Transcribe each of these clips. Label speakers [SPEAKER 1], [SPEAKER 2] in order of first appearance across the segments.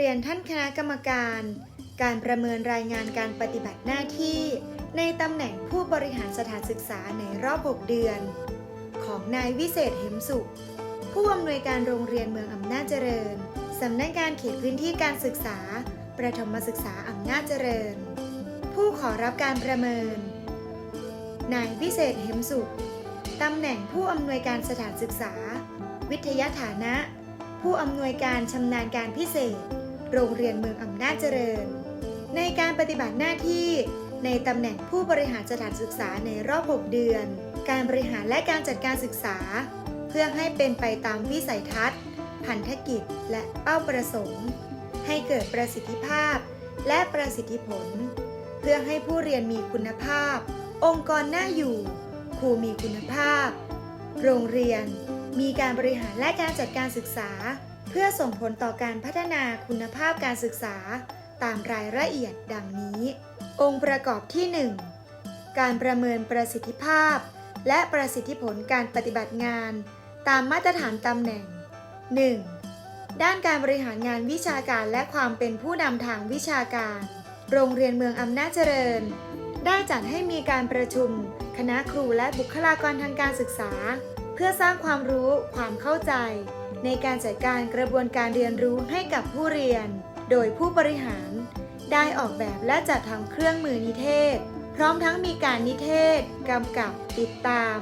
[SPEAKER 1] รียนท่านคณะกรรมการ การประเมินรายงานการปฏิบัติหน้าที่ ในตำแหน่งผู้บริหารสถานศึกษาในรอบ 6 เดือน ของนายวิเศษเหมสุข ผู้อำนวยการโรงเรียนเมืองอำนาจเจริญสำนักงานเขตพื้นที่การศึกษา ประถมศึกษาอำนาจเจริญ ผู้ขอรับการประเมิน นายวิเศษเหมสุขตำแหน่งผู้อำนวยการสถานศึกษา วิทยาฐานะ ผู้อำนวยการชำนาญการพิเศษ โรงเรียนเมืองอำนาจเจริญ ในการปฏิบัติหน้าที่ในตำแหน่งผู้บริหารสถานศึกษาในรอบ 6 เดือน การบริหารและการจัดการศึกษา เพื่อให้เป็นไปตามวิสัยทัศน์ พันธกิจ และเป้าประสงค์ ให้เกิดประสิทธิภาพ และประสิทธิผล เพื่อให้ผู้เรียนมีคุณภาพ องค์กรน่าอยู่ ครูมีคุณภาพ โรงเรียน มีการบริหารและการจัดการศึกษา เพื่อส่งผลต่อการพัฒนาคุณภาพการศึกษา ตามรายละเอียดดังนี้ องค์ประกอบที่ 1 การประเมินประสิทธิภาพ และประสิทธิผลการปฏิบัติงาน ตามมาตรฐานตำแหน่ง 1. ด้านการบริหารงานวิชาการและความเป็นผู้นำทางวิชาการ โรงเรียนเมืองอำนาจเจริญ ได้จัดให้มีการประชุม คณะครูและบุคลากรทางการศึกษา พื่อสร้างความรู้ความเข้าใจ ในการจัดการกระบวนการเรียนรู้ให้กับผู้เรียน โดยผู้บริหาร ได้ออกแบบและจัดทำเครื่องมือนิเทศ พร้อมทั้งมีการนิเทศกำกับติดตาม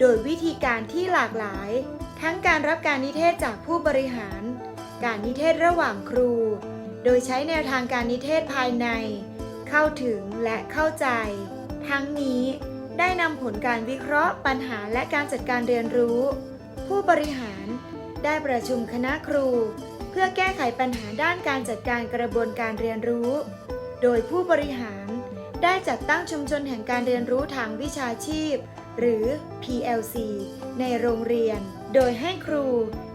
[SPEAKER 1] โดยวิธีการที่หลากหลาย ทั้งการรับการนิเทศจากผู้บริหาร การนิเทศระหว่างครู โดยใช้แนวทางการนิเทศภายใน เข้าถึงและเข้าใจ ทั้งนี้ ได้นำผลการวิเคราะห์ปัญหาและการจัดการเรียนรู้ ผู้บริหารได้ประชุมคณะครู เพื่อแก้ไขปัญหาด้านการจัดการกระบวนการเรียนรู้ โดยผู้บริหารได้จัดตั้งชุมชนแห่งการเรียนรู้ทางวิชาชีพ หรือ PLC ในโรงเรียน โดยให้ครู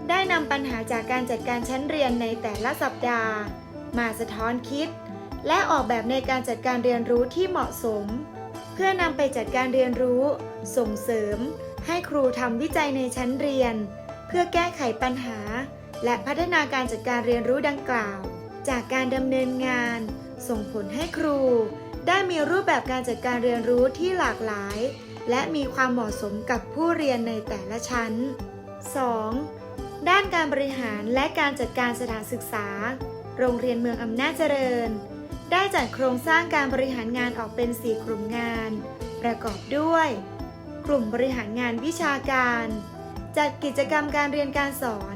[SPEAKER 1] ได้นำปัญหาจากการจัดการชั้นเรียนในแต่ละสัปดาห์ มาสะท้อนคิด และออกแบบในการจัดการเรียนรู้ที่เหมาะสม เพื่อนำไปจัดการเรียนรู้ ส่งเสริม ให้ครูทำวิจัยในชั้นเรียน เพื่อแก้ไขปัญหา และพัฒนาการจัดการเรียนรู้ดังกล่าว จากการดำเนินงาน ส่งผลให้ครู ได้มีรูปแบบการจัดการเรียนรู้ที่หลากหลาย และมีความเหมาะสมกับผู้เรียนในแต่ละชั้น 2. ด้านการบริหารและการจัดการสถานศึกษา โรงเรียนเมืองอำนาจเจริญ ได้จัดโครงสร้างการบริหารงานออกเป็น 4 กลุ่มงาน ประกอบด้วย กลุ่มบริหารงานวิชาการ จัดกิจกรรมการเรียนการสอน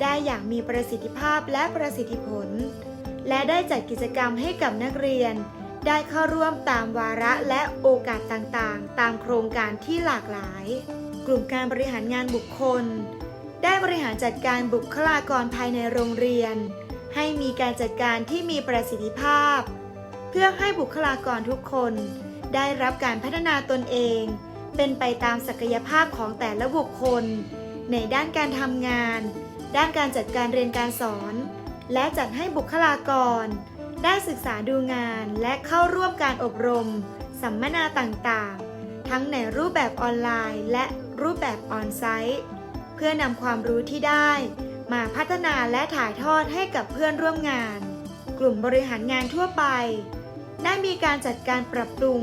[SPEAKER 1] ได้อย่างมีประสิทธิภาพและประสิทธิผล และได้จัดกิจกรรมให้กับนักเรียน ได้เข้าร่วมตามวาระและโอกาสต่างๆ ตามโครงการที่หลากหลาย กลุ่มการบริหารงานบุคคล ได้บริหารจัดการบุคลากรภายในโรงเรียน ให้มีการจัดการที่มีประสิทธิภาพ พื่อให้บุคลากรทุกคนได้รับการพัฒนาตนเอง เป็นไปตามศักยภาพของแต่ละบุคคล ในด้านการทำงาน ด้านการจัดการเรียนการสอน และจัดให้บุคลากร ได้ศึกษาดูงานและเข้าร่วมการอบรม สัมมนาต่างๆ ทั้งในรูปแบบออนไลน์ และรูปแบบออนไซต์ เพื่อนำความรู้ที่ได้ มาพัฒนาและถ่ายทอดให้กับเพื่อนร่วมงาน กลุ่มบริหารงานทั่วไป ได้มีการจัดการปรับปรุง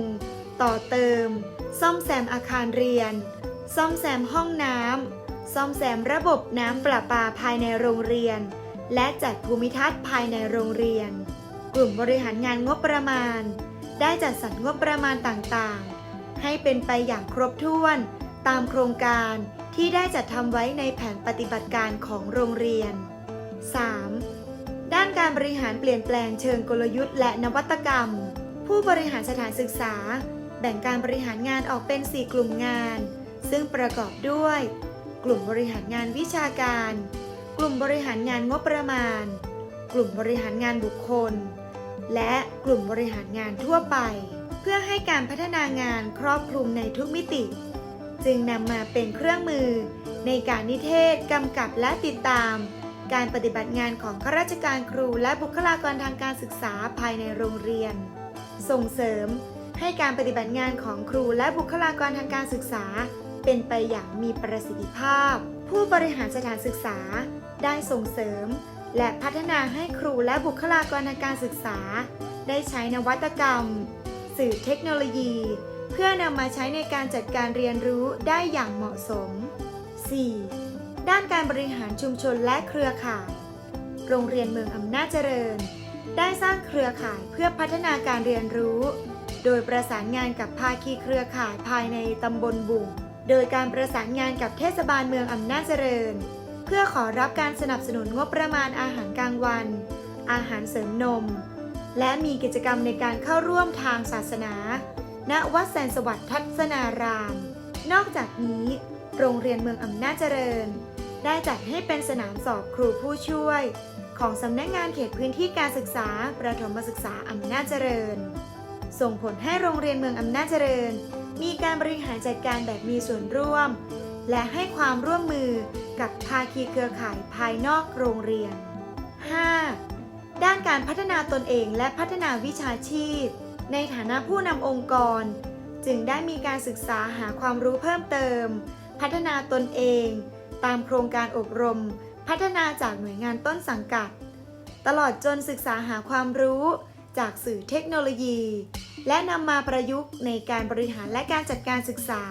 [SPEAKER 1] ต่อเติม ซ่อมแซมอาคารเรียน ซ่อมแซมห้องน้ำซ่อมแซมระบบน้ำประปาภายในโรงเรียน และจัดภูมิทัศน์ภายในโรงเรียน กลุ่มบริหารงานงบประมาณ ได้จัดสรรงบประมาณต่างๆ ให้เป็นไปอย่างครบถ้วน ตามโครงการที่ได้จัดทำไว้ในแผนปฏิบัติการของโรงเรียน 3. านการบริหารเปลี่ยนแปลงเชิงกลยุทธ์และนวัตกรรม ผู้บริหารสถานศึกษา แบ่งการบริหารงานออกเป็น 4 กลุ่มงาน ซึ่งประกอบด้วย กลุ่มบริหารงานวิชาการ กลุ่มบริหารงานงบประมาณ กลุ่มบริหารงานบุคคล และกลุ่มบริหารงานทั่วไป เพื่อให้การพัฒนางานครอบคลุมในทุกมิติ จึงนำมาเป็นเครื่องมือ ในการนิเทศกำกับและติดตาม การปฏิบัติงานของข้าราชการครูและบุคลากรทางการศึกษาภายในโรงเรียน ส่งเสริมให้การปฏิบัติงานของครูและบุคลากรทางการศึกษา เป็นไปอย่างมีประสิทธิภาพ ผู้บริหารสถานศึกษา ได้ส่งเสริม และพัฒนาให้ครูและบุคลากรทางการศึกษา ได้ใช้นวัตกรรม สื่อเทคโนโลยี เพื่อนำมาใช้ในการจัดการเรียนรู้ได้อย่างเหมาะสม 4. ด้านการบริหารชุมชนและเครือข่าย โรงเรียนเมืองอำนาจเจริญ ได้สร้างเครือข่ายเพื่อพัฒนาการเรียนรู้ โดยประสานงานกับภาคีเครือข่ายภายในตำบลบุ่ง โดยการประสานงานกับเทศบาลเมืองอำนาจเจริญ เพื่อขอรับการสนับสนุนงบประมาณอาหารกลางวัน อาหารเสริมนม และมีกิจกรรมในการเข้าร่วมทางศาสนา ณ วัดแสนสวัสดิ์ทัศนาราม นอกจากนี้โรงเรียนเมืองอำนาจเจริญ ได้จัดให้เป็นสนามสอบครูผู้ช่วย ของสำนักงานเขตพื้นที่การศึกษา ประถมศึกษาอำนาจเจริญ ส่งผลให้โรงเรียนเมืองอำนาจเจริญ มีการบริหารจัดการแบบมีส่วนร่วม และให้ความร่วมมือกับภาคีเครือข่ายภายนอกโรงเรียน 5. ด้านการพัฒนาตนเองและพัฒนาวิชาชีพ ในฐานะผู้นำองค์กร จึงได้มีการศึกษาหาความรู้เพิ่มเติม พัฒนาตนเอง ตามโครงการอบรม พัฒนาจากหน่วยงานต้นสังกัด ตลอดจนศึกษาหาความรู้จากสื่อเทคโนโลยี และนำมาประยุกต์ในการบริหารและการจัดการศึกษา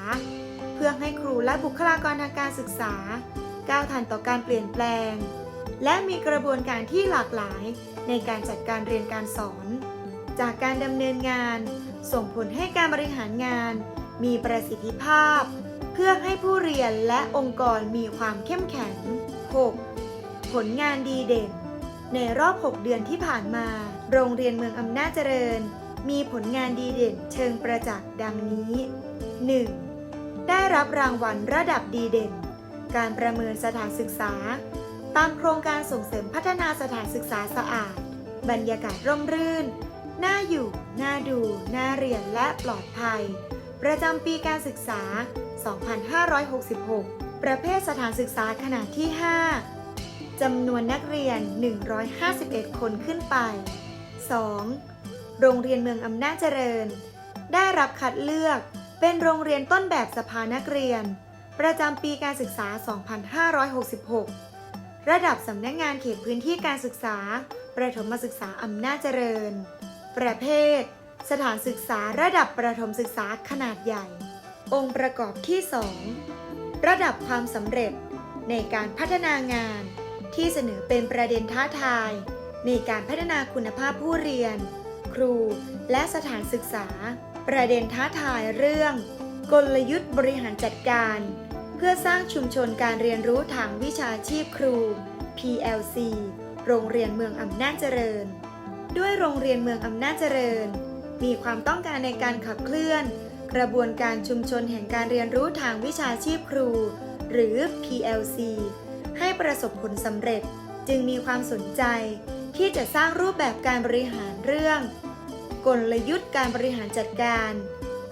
[SPEAKER 1] เพื่อให้ครูและบุคลากรทางการศึกษา ก้าวทันต่อการเปลี่ยนแปลง และมีกระบวนการที่หลากหลายในการจัดการเรียนการสอน จากการดำเนินงาน ส่งผลให้การบริหารงาน มีประสิทธิภาพ เพื่อให้ผู้เรียนและองค์กรมีความเข้มแข็ง 6. ผลงานดีเด่น ในรอบ 6 เดือนที่ผ่านมา โรงเรียนเมืองอำนาจเจริญ มีผลงานดีเด่นเชิงประจักษ์ดังนี้ 1. ได้รับรางวัลระดับดีเด่น การประเมินสถานศึกษา ตามโครงการส่งเสริมพัฒนาสถานศึกษาสะอาด บรรยากาศร่มรื่น น่าอยู่ น่าดู น่าเรียนและปลอดภัย ประจำปีการศึกษา 2566 ประเภทสถานศึกษาขนาดที่ 5 จำนวนนักเรียน 151 คนขึ้นไป 2. โรงเรียนเมืองอำนาจเจริญ ได้รับคัดเลือกเป็นโรงเรียนต้นแบบสภานักเรียน ประจำปีการศึกษา 2566 ระดับสำนักงานเขตพื้นที่การศึกษา ประถมศึกษาอำนาจเจริญ ประเภท สถานศึกษาระดับประถมศึกษาขนาดใหญ่ องค์ประกอบที่ 2 ระดับความสำเร็จในการพัฒนางาน ที่เสนอเป็นประเด็นท้าทาย ในการพัฒนาคุณภาพผู้เรียน ครูและสถานศึกษา ประเด็นท้าทายเรื่อง กลยุทธ์บริหารจัดการ เพื่อสร้างชุมชนการเรียนรู้ทางวิชาชีพครู PLC โรงเรียนเมืองอำนาจเจริญ ด้วยโรงเรียนเมืองอำนาจเจริญ มีความต้องการในการขับเคลื่อน กระบวนการชุมชนแห่งการเรียนรู้ทางวิชาชีพครู หรือ PLC ให้ประสบผลสำเร็จจึงมีความสนใจ ที่จะสร้างรูปแบบการบริหารเรื่อง กลยุทธ์การบริหารจัดการ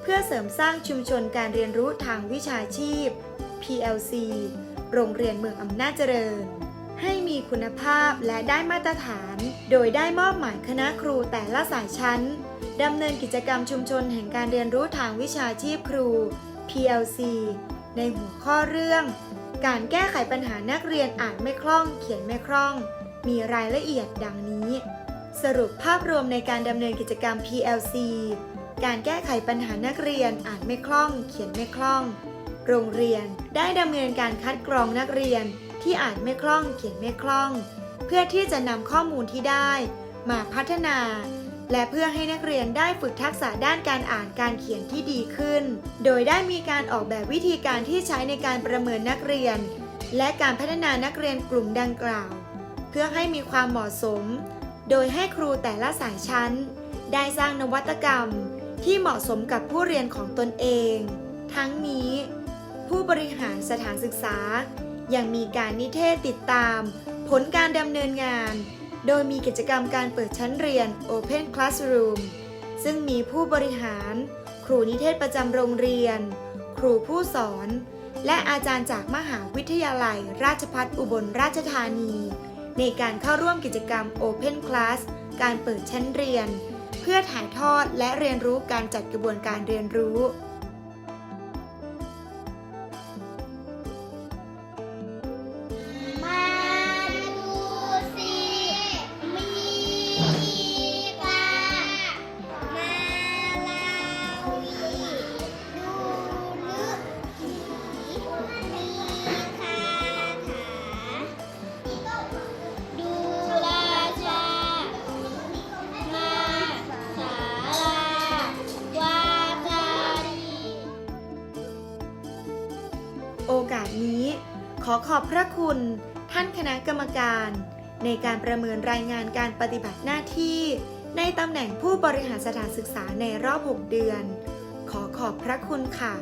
[SPEAKER 1] เพื่อเสริมสร้างชุมชนการเรียนรู้ทางวิชาชีพ PLC โรงเรียนเมืองอำนาจเจริญ ให้มีคุณภาพและได้มาตรฐาน โดยได้มอบหมายคณะครูแต่ละสายชั้น ดำเนินกิจกรรมชุมชนแห่งการเรียนรู้ทางวิชาชีพครู PLC ในหัวข้อเรื่อง การแก้ไขปัญหานักเรียนอ่านไม่คล่อง เขียนไม่คล่อง มีรายละเอียดดังนี้ สรุปภาพรวมในการดำเนินกิจกรรม PLC การแก้ไขปัญหานักเรียนอ่านไม่คล่อง เขียนไม่คล่อง โรงเรียนได้ดำเนินการคัดกรองนักเรียนที่อ่านไม่คล่อง เขียนไม่คล่อง เพื่อที่จะนำข้อมูลที่ได้ มาพัฒนา และเพื่อให้นักเรียนได้ฝึกทักษะด้านการอ่านการเขียนที่ดีขึ้น โดยได้มีการออกแบบวิธีการที่ใช้ในการประเมินนักเรียน และการพัฒนานักเรียนกลุ่มดังกล่าว เพื่อให้มีความเหมาะสม โดยให้ครูแต่ละสายชั้น ได้สร้างนวัตกรรม ที่เหมาะสมกับผู้เรียนของตนเอง ทั้งนี้ ผู้บริหารสถานศึกษายังมีการนิเทศติดตาม ผลการดำเนินงาน โดยมีกิจกรรมการเปิดชั้นเรียน Open Classroom ซึ่งมีผู้บริหาร ครูนิเทศประจำโรงเรียน ครูผู้สอน และอาจารย์จากมหาวิทยาลัย ราชภัฏอุบลราชธานี ในการเข้าร่วมกิจกรรม Open Class การเปิดชั้นเรียน เพื่อถ่ายทอดและเรียนรู้การจัดกระบวนการเรียนรู้ อขอบพระคุณ ท่านคณะกรรมการ ในการประเมินรายงานการปฏิบัติหน้าที่ ในตำแหน่งผู้บริหารสถานศึกษาในรอบ 6 เดือน ขอขอบพระคุณค่ะ